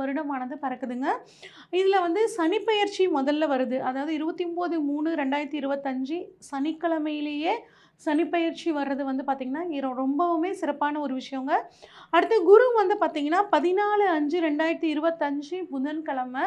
வருடமானது பறக்குதுங்க. இதில் வந்து சனிப்பெயர்ச்சி முதல்ல வருது. அதாவது இருபத்தி ஒம்பது மூணு ரெண்டாயிரத்தி இருபத்தஞ்சி சனிக்கிழமையிலேயே சனிப்பெயர்ச்சி வர்றது வந்து பார்த்திங்கன்னா ரொம்பவுமே சிறப்பான ஒரு விஷயங்க. அடுத்து குரு வந்து பார்த்திங்கன்னா பதினாலு அஞ்சு ரெண்டாயிரத்தி இருபத்தஞ்சி புதன்கிழமை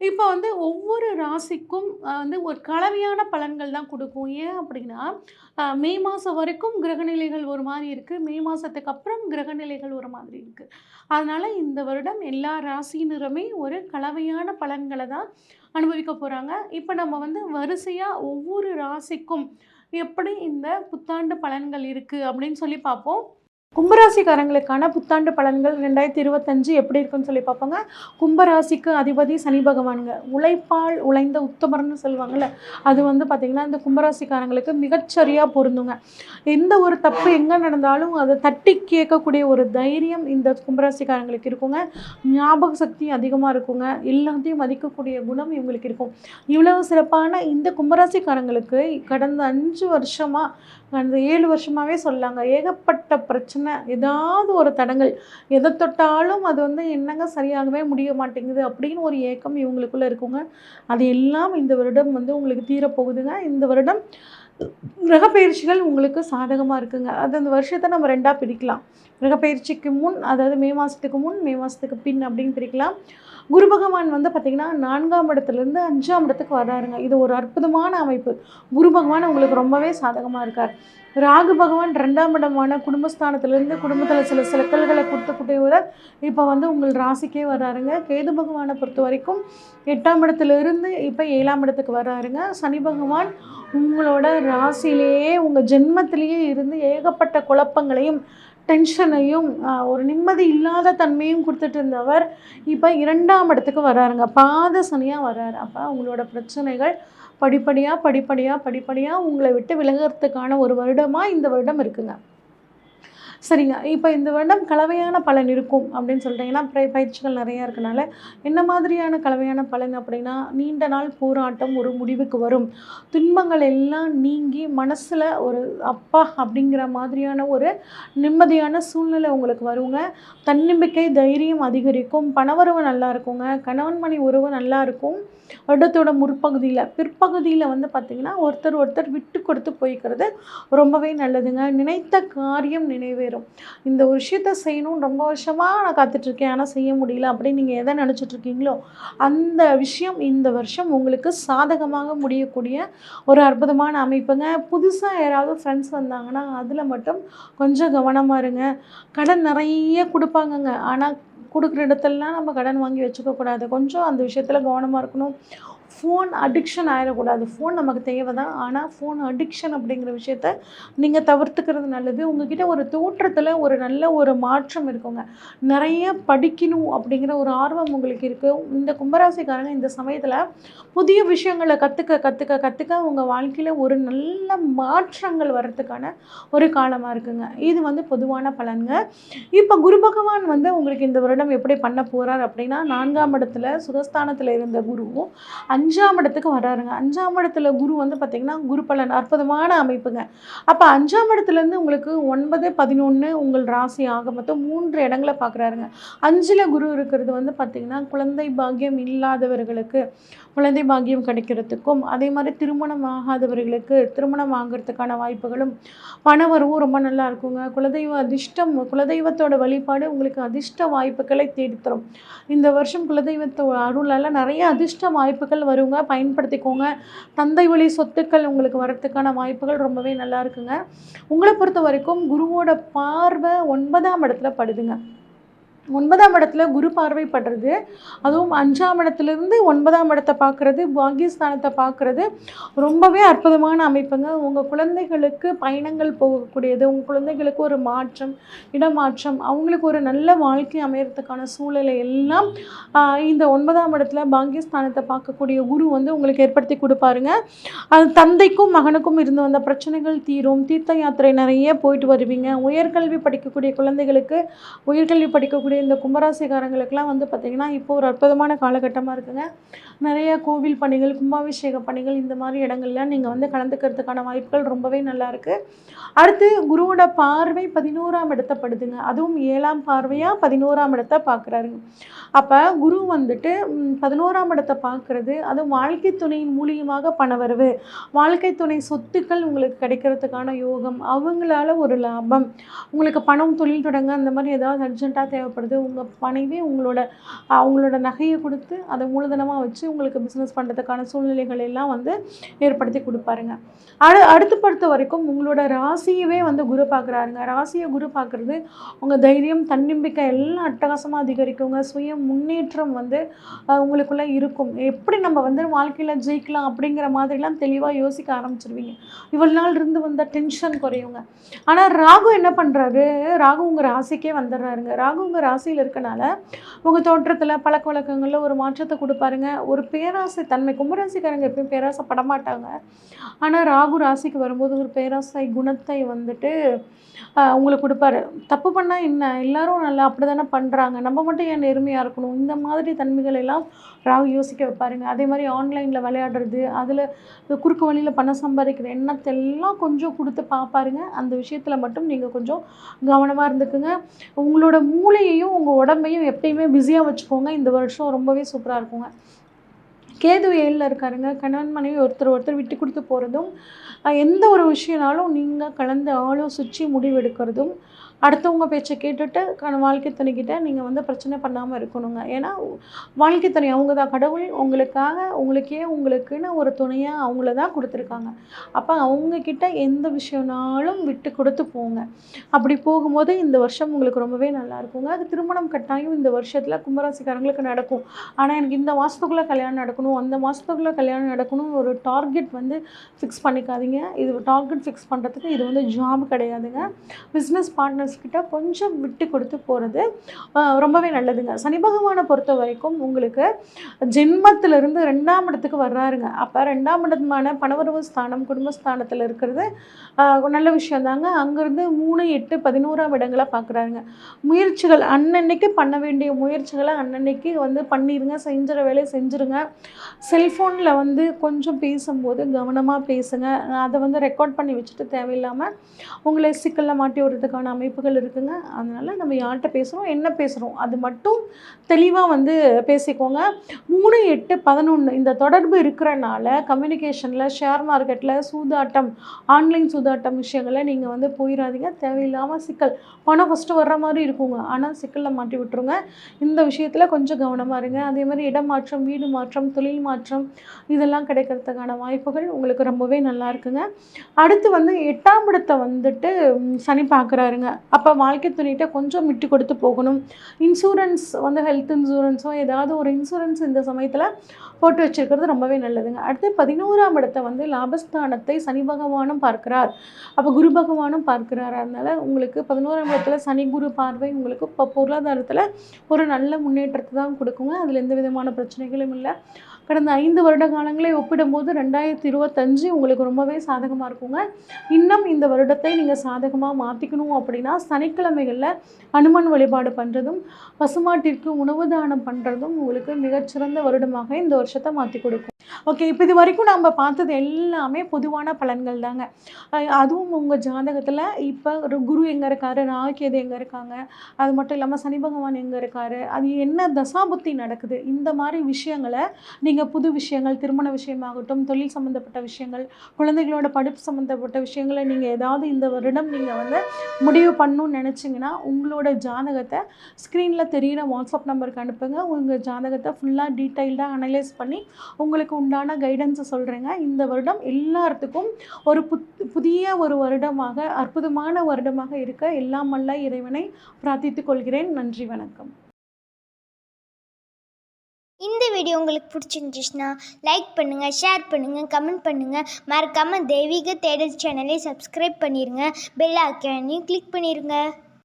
இப்போ வந்து ஒவ்வொரு ராசிக்கும் வந்து ஒரு கலவையான பலன்கள் தான் கொடுக்கும். ஏன் அப்படின்னா மே மாதம் வரைக்கும் கிரகநிலைகள் ஒரு மாதிரி இருக்குது மே மாதத்துக்கு அப்புறம் கிரகநிலைகள் ஒரு மாதிரி இருக்குது அதனால் இந்த வருடம் எல்லா ராசியினருமே ஒரு கலவையான பலன்களை தான் அனுபவிக்க போகிறாங்க இப்போ நம்ம வந்து வரிசையாக ஒவ்வொரு ராசிக்கும் எப்படி இந்த புத்தாண்டு பலன்கள் இருக்குது அப்படின்னு சொல்லி பார்ப்போம். கும்பராசிக்காரங்களுக்கான புத்தாண்டு பலன்கள் ரெண்டாயிரத்தி இருபத்தஞ்சு எப்படி இருக்குன்னு சொல்லி பார்ப்போங்க. கும்பராசிக்கு அதிபதி சனி பகவானுங்க. உழைப்பால் உழைந்த உத்தமர்னு சொல்லுவாங்கள்ல அது வந்து பார்த்திங்கன்னா இந்த கும்பராசிக்காரங்களுக்கு மிகச்சரியாக பொருந்துங்க. எந்த ஒரு தப்பு எங்கே நடந்தாலும் அதை தட்டி கேட்கக்கூடிய ஒரு தைரியம் இந்த கும்பராசிக்காரங்களுக்கு இருக்குங்க. ஞாபக சக்தி அதிகமாக இருக்குங்க. எல்லாத்தையும் மதிக்கக்கூடிய குணம் இவங்களுக்கு இருக்கும். இவ்வளவு சிறப்பான இந்த கும்பராசிக்காரங்களுக்கு கடந்த அஞ்சு வருஷமாக கடந்த ஏழு வருஷமாகவே சொல்லாங்க. ஏகப்பட்ட பிரச்சனை ஏதாவது ஒரு தடங்கள். எதை தொட்டாலும் அது வந்து என்னங்க சரியாகவே முடிய மாட்டேங்குது அப்படின்னு ஒரு ஏக்கம் இவங்களுக்குள்ளே இருக்குங்க. அது எல்லாம் இந்த வருடம் வந்து உங்களுக்கு தீரப்போகுதுங்க. இந்த வருடம் கிரகப்பயிற்சிகள் உங்களுக்கு சாதகமாக இருக்குங்க. அது அந்த வருஷத்தை நம்ம ரெண்டாக பிரிக்கலாம். கிரகப்பயிற்சிக்கு முன் அதாவது மே மாதத்துக்கு முன் மே மாதத்துக்கு பின் அப்படின்னு பிரிக்கலாம். குரு பகவான் வந்து பார்த்திங்கன்னா நான்காம் இடத்துலேருந்து அஞ்சாம் இடத்துக்கு வர்றாருங்க இது ஒரு அற்புதமான அமைப்பு. குரு பகவான் உங்களுக்கு ரொம்பவே சாதகமாக இருக்கார். ராகு பகவான் ரெண்டாம் இடமான குடும்பஸ்தானத்திலேருந்து குடும்பத்தில் சில சிலக்கல்களை கொடுத்து கூட்டியவர் இப்போ வந்து உங்கள் ராசிக்கே வர்றாருங்க கேது பகவானை பொறுத்த வரைக்கும் எட்டாம் இடத்துல இருந்து இப்போ ஏழாம் இடத்துக்கு வர்றாருங்க சனி பகவான் உங்களோட ராசியிலேயே உங்கள் ஜென்மத்திலேயே இருந்து ஏகப்பட்ட குழப்பங்களையும் டென்ஷனையும் ஒரு நிம்மதி இல்லாத தன்மையும் கொடுத்துட்டு இருந்தவர் இப்போ இரண்டாம் இடத்துக்கு வர்றாருங்க பாத சனியாக வர்றாரு அப்போ உங்களோட பிரச்சனைகள் படிப்படியாக படிப்படியாக படிப்படியாக உங்களை விட்டு விலகிறதுக்கான ஒரு வருடமாக இந்த வருடம் இருக்குங்க. சரிங்க. இப்போ இந்த வருடம் கலவையான பலன் இருக்கும் அப்படின்னு சொல்லிட்டீங்கன்னா பய பயிற்சிகள் நிறையா இருக்கனால என்ன மாதிரியான கலவையான பலன் அப்படின்னா நீண்ட நாள் போராட்டம் ஒரு முடிவுக்கு வரும். துன்பங்கள் எல்லாம் நீங்கி மனசில் ஒரு அப்பா அப்படிங்கிற மாதிரியான ஒரு நிம்மதியான சூழ்நிலை உங்களுக்கு வருங்க. தன்னம்பிக்கை தைரியம் அதிகரிக்கும். பணவரவு நல்லா இருக்குங்க. கணவன் மணி உறவு நல்லா இருக்கும். வருடத்தோட முற்பகுதியில் பிற்பகுதியில் வந்து பார்த்திங்கன்னா ஒருத்தர் ஒருத்தர் விட்டு கொடுத்து போய்க்கிறது ரொம்பவே நல்லதுங்க. நினைத்த காரியம் போயிடும். இந்த ஒரு விஷயத்த செய்யணும் ரொம்ப வருஷமாக நான் காத்துட்ருக்கேன் ஆனால் செய்ய முடியல அப்படின்னு நீங்கள் எதை நினச்சிட்ருக்கீங்களோ அந்த விஷயம் இந்த வருஷம் உங்களுக்கு சாதகமாக முடியக்கூடிய ஒரு அற்புதமான அமைப்புங்க. புதுசாக யாராவது ஃப்ரெண்ட்ஸ் வந்தாங்கன்னா அதில் மட்டும் கொஞ்சம் கவனமாக இருங்க. கடன் நிறைய கொடுப்பாங்கங்க. ஆனால் கொடுக்குற இடத்துலலாம் நம்ம கடன் வாங்கி வச்சுக்கக்கூடாது. கொஞ்சம் அந்த விஷயத்தில் கவனமாக இருக்கணும். ஃபோன் அடிக்ஷன் ஆயிடக்கூடாது. ஃபோன் நமக்கு தேவை தான் ஆனால் ஃபோன் அடிக்ஷன் அப்படிங்கிற விஷயத்த நீங்கள் தவிர்த்துக்கிறது நல்லது. உங்ககிட்ட ஒரு தோற்றத்தில் ஒரு நல்ல ஒரு மாற்றம் இருக்குங்க. நிறைய படிக்கணும் அப்படிங்கிற ஒரு ஆர்வம் உங்களுக்கு இருக்குது இந்த கும்பராசிக்காரங்க இந்த சமயத்தில் புதிய விஷயங்களை கற்றுக்க கற்றுக்க கற்றுக்க உங்கள் வாழ்க்கையில் ஒரு நல்ல மாற்றங்கள் வர்றதுக்கான ஒரு காலமாக இருக்குங்க. இது வந்து பொதுவான பலன்ங்க. இப்போ குரு பகவான் வந்து உங்களுக்கு இந்த வருடம் எப்படி பண்ண போகிறார் அப்படின்னா நான்காம் இடத்துல சுகஸ்தானத்தில் இருந்த குருவும் அஞ்சாம் இடத்துக்கு வராருங்க. அஞ்சாம் இடத்துல குரு வந்து பார்த்திங்கன்னா குரு பலன் அற்புதமான அமைப்புங்க. அப்போ அஞ்சாம் இடத்துலேருந்து உங்களுக்கு ஒன்பது பதினொன்று உங்கள் ராசி ஆக மொத்தம் மூன்று இடங்களை பார்க்குறாருங்க அஞ்சில் குரு இருக்கிறது வந்து பார்த்திங்கன்னா குழந்தை பாக்கியம் இல்லாதவர்களுக்கு குழந்தை பாக்கியம் கிடைக்கிறதுக்கும் அதே மாதிரி திருமணம் ஆகாதவர்களுக்கு திருமணம் ஆகிறதுக்கான வாய்ப்புகளும் பணவரவும் ரொம்ப நல்லா இருக்குங்க. குலதெய்வ அதிர்ஷ்டம் குலதெய்வத்தோட வழிபாடு உங்களுக்கு அதிர்ஷ்ட வாய்ப்புகளை தேடித்தரும். இந்த வருஷம் குலதெய்வத்தோட அருளால் நிறைய அதிர்ஷ்ட வாய்ப்புகள் வருங்க. பயன்படுத்திக்கோங்க. தந்தை வழி சொத்துக்கள் உங்களுக்கு வரத்துக்கான வாய்ப்புகள் ரொம்பவே நல்லா இருக்குங்க. உங்களை பொறுத்த வரைக்கும் குருவோட பார்வை ஒன்பதாம் இடத்துல படுதுங்க. ஒன்பதாம் இடத்துல குரு பார்வைப்படுறது. அதுவும் அஞ்சாம் இடத்துலேருந்து ஒன்பதாம் இடத்தை பார்க்குறது பாகியஸ்தானத்தை பார்க்குறது. ரொம்பவே அற்புதமான அமைப்புங்க. உங்கள் குழந்தைகளுக்கு பயணங்கள் போகக்கூடியது. உங்கள் குழந்தைகளுக்கு ஒரு மாற்றம் இடமாற்றம் அவங்களுக்கு ஒரு நல்ல வாழ்க்கை அமையறதுக்கான சூழலை எல்லாம் இந்த ஒன்பதாம் இடத்துல பாகியஸ்தானத்தை பார்க்கக்கூடிய குரு வந்து உங்களுக்கு ஏற்படுத்தி கொடுப்பாருங்க. அது தந்தைக்கும் மகனுக்கும் இருந்து வந்த பிரச்சனைகள் தீரும். தீர்த்த யாத்திரை நிறைய போயிட்டு வருவீங்க. உயர்கல்வி படிக்கக்கூடிய குழந்தைகளுக்கு உயர்கல்வி படிக்கக்கூடிய இந்த கும்பராசிக்காரங்களுக்கெல்லாம் வந்து பார்த்திங்கன்னா இப்போ ஒரு அற்புதமான காலகட்டமாக இருக்குங்க. நிறைய கோவில் பணிகள் கும்பாபிஷேக பணிகள் இந்த மாதிரி இடங்கள்ல நீங்கள் வந்து கலந்துக்கிறதுக்கான வாய்ப்புகள் ரொம்பவே நல்லாயிருக்கு அடுத்து குருவோட பார்வை பதினோராம் இடத்தப்படுதுங்க அதுவும் ஏழாம் பார்வையாக பதினோராம் இடத்தை பார்க்குறாருங்க. அப்போ குரு வந்துட்டு பதினோராம் இடத்தை பார்க்குறது அதுவும் வாழ்க்கை துணையின் மூலியமாக பணவரவு. வாழ்க்கை துணை சொத்துக்கள் உங்களுக்கு கிடைக்கிறதுக்கான யோகம் அவங்களால ஒரு லாபம். உங்களுக்கு பணம் தொழில் தொடங்க அந்த மாதிரி ஏதாவது அர்ஜென்ட்டாக தேவைப்படுது உங்கள் மனைவி உங்களோட அவங்களோட நகையை கொடுத்து அதை மூலதனமாக வச்சு உங்களுக்கு பிஸ்னஸ் பண்ணுறதுக்கான சூழ்நிலைகள் எல்லாம் வந்து ஏற்படுத்தி கொடுப்பாருங்க. அடு அடுத்து பொறுத்த வரைக்கும் உங்களோட ராசியவே வந்து குரு பார்க்குறாருங்க. ராசியை குரு பார்க்குறது உங்கள் தைரியம் தன்னம்பிக்கை எல்லாம் அட்டகாசமாக அதிகரிக்குங்க. சுய முன்னேற்றம் வந்து உங்களுக்குள்ளே இருக்கும். எப்படி நம்ம வந்து வாழ்க்கையில் ஜெயிக்கலாம் அப்படிங்கிற மாதிரிலாம் தெளிவாக யோசிக்க ஆரம்பிச்சிருவீங்க. இவ்வளோ நாள் இருந்து வந்த டென்ஷன் குறையுங்க. ஆனால் ராகு என்ன பண்ணுறாரு ராகு உங்கள் ராசிக்கே வந்துடுறாருங்க. ராகு உங்கள் ராசியில் இருக்கனால உங்கள் தோற்றத்தில் பழக்க வழக்கங்களில் ஒரு மாற்றத்தை கொடுப்பாருங்க. ஒரு பேராசை தன்மை கும்பராசிக்காரங்க எப்பயும் பேராசை படமாட்டாங்க ஆனால் ராகு ராசிக்கு வரும்போது ஒரு பேராசை குணத்தை வந்துட்டு உங்களுக்கு கொடுப்பாரு. தப்பு பண்ணால் என்ன? எல்லாரும் நல்லா அப்படி தானே பண்ணுறாங்க நம்ம மட்டும் ஏன் நேர்மையாக இருக்கணும்? இந்த மாதிரி தன்மைகள் எல்லாம் ராகு யோசிக்க வைப்பாருங்க. அதே மாதிரி ஆன்லைனில் விளையாடுறது அதில் குறுக்கு வழியில் பணம் சம்பாதிக்கிற எண்ணத்தை எல்லாம் கொஞ்சம் கொடுத்து பார்ப்பாருங்க. அந்த விஷயத்தில் மட்டும் நீங்கள் கொஞ்சம் கவனமாக இருந்துக்குங்க. உங்களோட மூளையையும் உங்கள் உடம்பையும் எப்பயுமே பிஸியாக வச்சுக்கோங்க. இந்த வருஷம் ரொம்பவே சூப்பராக இருக்குங்க. கேது ஏழில் இருக்காருங்க. கணவன் மனைவி ஒருத்தர் ஒருத்தர் விட்டு கொடுத்து போகிறதும் எந்த ஒரு விஷயனாலும் நீங்கள் கலந்து ஆலோசித்து முடிவெடுக்கிறதும் அடுத்தவங்க பேச்சை கேட்டுட்டு கண் வாழ்க்கை துணைக்கிட்ட நீங்கள் வந்து பிரச்சனை பண்ணாமல் இருக்கணுங்க. ஏன்னா வாழ்க்கை துணை அவங்க தான். கடவுள் உங்களுக்காக உங்களுக்கே உங்களுக்குன்னு ஒரு துணையாக அவங்கள தான் கொடுத்துருக்காங்க. அப்போ அவங்கக்கிட்ட எந்த விஷயம்னாலும் விட்டு கொடுத்து போங்க. அப்படி போகும்போது இந்த வருஷம் உங்களுக்கு ரொம்பவே நல்லா இருக்குங்க. அது திருமணம் கட்டாயம் இந்த வருஷத்தில் கும்பராசிக்காரங்களுக்கு நடக்கும். ஆனால் எனக்கு இந்த மாதத்துக்குள்ளே கல்யாணம் நடக்கணும் அந்த மாதத்துக்குள்ளே கல்யாணம் நடக்கணும் ஒரு டார்கெட் வந்து ஃபிக்ஸ் பண்ணிக்காதீங்க. இது டார்கெட் ஃபிக்ஸ் பண்ணுறதுக்கு இது வந்து ஜாப் கிடையாதுங்க. பிஸ்னஸ் பார்ட்னர்ஸ் கிட்ட கொஞ்சம் விட்டு கொடுத்து போகிறது ரொம்பவே நல்லதுங்க. சனி பகவானை பொறுத்த வரைக்கும் உங்களுக்கு ஜென்மத்திலிருந்து ரெண்டாம் இடத்துக்கு வர்றாருங்க. அப்போ ரெண்டாம் இடமான பணவரவு ஸ்தானம் குடும்பஸ்தானத்தில் இருக்கிறது நல்ல விஷயம் தாங்க. அங்கேருந்து மூணு எட்டு பதினோராம் இடங்களை பார்க்குறாருங்க முயற்சிகள் அன்னன்னைக்கு பண்ண வேண்டிய முயற்சிகளை அன்னன்னைக்கு வந்து பண்ணிடுங்க செஞ்சுற வேலையை செஞ்சுருங்க. செல்ஃபோனில் வந்து கொஞ்சம் பேசும்போது கவனமாக பேசுங்க. அதை வந்து ரெக்கார்ட் பண்ணி வச்சுட்டு தேவையில்லாமல் உங்களை சிக்கலில் மாட்டி விடுறதுக்கான வாய்ப்புகள் இருக்குங்க. அதனால் நம்ம யார்கிட்ட பேசுகிறோம் என்ன பேசுகிறோம் அது மட்டும் தெளிவாக வந்து பேசிக்கோங்க. மூணு எட்டு பதினொன்று இந்த தொடர்பு இருக்கிறனால கம்யூனிகேஷனில் ஷேர் மார்க்கெட்டில் சூதாட்டம் ஆன்லைன் சூதாட்டம் விஷயங்களை நீங்கள் வந்து போயிடாதீங்க தேவையில்லாமல் சிக்கல். பணம் ஃபஸ்ட்டு வர்ற மாதிரி இருக்குங்க. ஆனால் சிக்கலில் மாட்டி விட்டுருங்க. இந்த விஷயத்தில் கொஞ்சம் கவனமாக இருங்க. அதே மாதிரி இடம் மாற்றம் வீடு மாற்றம் தொழில் மாற்றம் இதெல்லாம் கிடைக்கிறதுக்கான வாய்ப்புகள் உங்களுக்கு ரொம்பவே நல்லா இருக்குங்க. அடுத்து வந்து எட்டாம் இடத்தை வந்துட்டு சனி பார்க்குறாருங்க அப்போ வாழ்க்கை துணைகிட்ட கொஞ்சம் விட்டு கொடுத்து போகணும். இன்சூரன்ஸ் வந்து ஹெல்த் இன்சூரன்ஸோ ஏதாவது ஒரு இன்சூரன்ஸ் இந்த சமயத்தில் போட்டு வச்சிருக்கிறது ரொம்பவே நல்லதுங்க. அடுத்து பதினோராம் இடத்தை வந்து லாபஸ்தானத்தை சனி பகவானும் பார்க்கிறார். அப்போ குரு பகவானும் பார்க்கிறார். அதனால் உங்களுக்கு பதினோராம் இடத்துல சனி குரு பார்வை உங்களுக்கு இப்போ பொருளாதாரத்தில் ஒரு நல்ல முன்னேற்றத்தை தான் கொடுக்குங்க. அதில் எந்த விதமான பிரச்சனைகளும் இல்லை. கடந்த ஐந்து வருட காலங்களை ஒப்பிடும்போது ரெண்டாயிரத்தி இருபத்தஞ்சு உங்களுக்கு ரொம்பவே சாதகமாக இருக்குங்க. இன்னும் இந்த வருடத்தை நீங்கள் சாதகமாக மாற்றிக்கணும் அப்படின்னா சனிக்கிழமைகளில் அனுமன் வழிபாடு பண்ணுறதும் பசுமாட்டிற்கு உணவு தானம் பண்ணுறதும் உங்களுக்கு மிகச்சிறந்த வருடமாக இந்த வருஷத்தை மாற்றி கொடுக்கும். ஓகே இப்போ இது வரைக்கும் நம்ம பார்த்தது எல்லாமே பொதுவான பலன்கள் தாங்க. அதுவும் உங்கள் ஜாதகத்தில் இப்போ ஒரு குரு எங்கே இருக்காரு ராகேது எங்கே இருக்காங்க அது மட்டும் இல்லாமல் சனி பகவான் எங்கே இருக்காரு அது என்ன தசாபுத்தி நடக்குது இந்த மாதிரி விஷயங்களை நீங்கள் புது விஷயங்கள் திருமண விஷயமாகட்டும் தொழில் சம்மந்தப்பட்ட விஷயங்கள் குழந்தைகளோட படிப்பு சம்மந்தப்பட்ட விஷயங்களை நீங்கள் ஏதாவது இந்த வருடம் நீங்கள் வந்து முடிவு பண்ணணும்னு நினச்சிங்கன்னா உங்களோட ஜாதகத்தை ஸ்க்ரீனில் தெரிகிற வாட்ஸ்அப் நம்பருக்கு அனுப்புங்க. உங்கள் ஜாதகத்தை ஃபுல்லாக டீட்டெயில்டாக அனலைஸ் பண்ணி உங்களுக்கு உண்டான கைடன்ஸை சொல்கிறேங்க இந்த வருடம் எல்லாத்துக்கும் ஒரு புத் புதிய ஒரு வருடமாக அற்புதமான வருடமாக இருக்க எல்லாம் வல்ல இறைவனை பிரார்த்தித்துக் கொள்கிறேன். நன்றி வணக்கம். இந்த வீடியோ உங்களுக்கு பிடிச்சிருந்துச்சுன்னா லைக் பண்ணுங்கள் ஷேர் பண்ணுங்கள் கமெண்ட் பண்ணுங்கள் மறக்காமல் தெய்வீக தேடல் சேனலை சப்ஸ்கிரைப் பண்ணிடுங்க பெல் ஐக்கானையும் கிளிக் பண்ணிடுங்க